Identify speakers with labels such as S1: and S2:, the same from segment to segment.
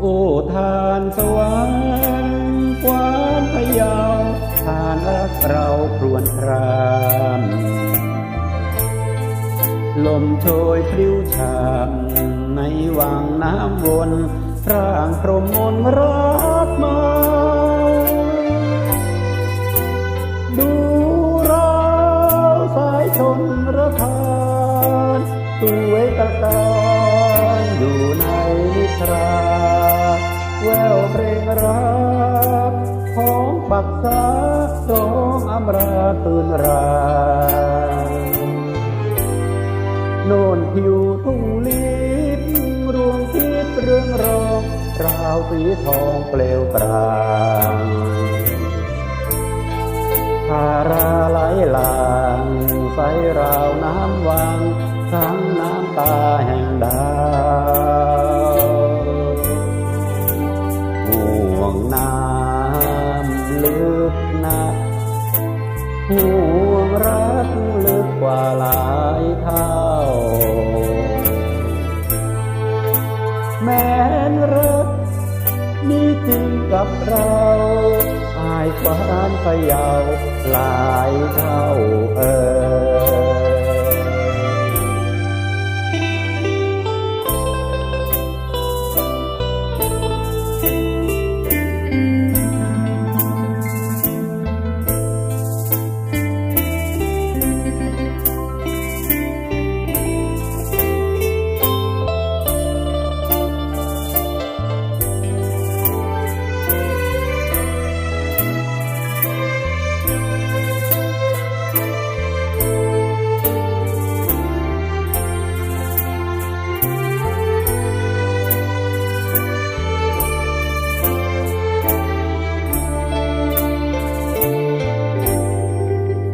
S1: โอ้ทานสวรรค์กวานพยาวทานรักเราครวนครามลมโชยพลิ้วชามในวังน้ำวนร่างพรหมมนรักมา ดูเราสายชนระทานสวยตะการอยู่ในนิทรา งรักของปักษาร้องอำราตื่นรางโน่นทิวทุ่งลิบรวงคิดเรื่องรองราวสีทองเปลวปรางทาราไหลหลางใสราวน้ำวังทั้งน้ำตาแห่งดาายเท่า แม้นรักมีจริงกับเรา อายควานพยาหลายเท่า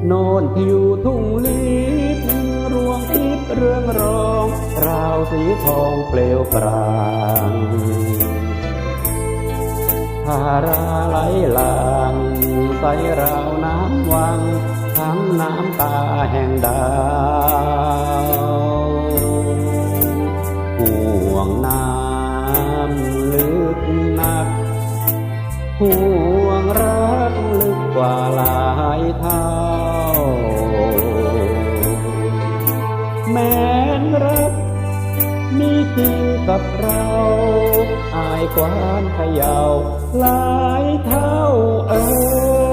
S1: โน่นทิวทุ่งลิบรวงทิพเรื่องรองราวสีทองเปลวปรางทาราไหลหลางใสราวน้ำวังทั้งน้ำตาแห่งดาวห่วงน้ำลึกนักห่วงรักลึกกว่าหลายเท่า กับเราอายควานขยาวหลายเท่าเออ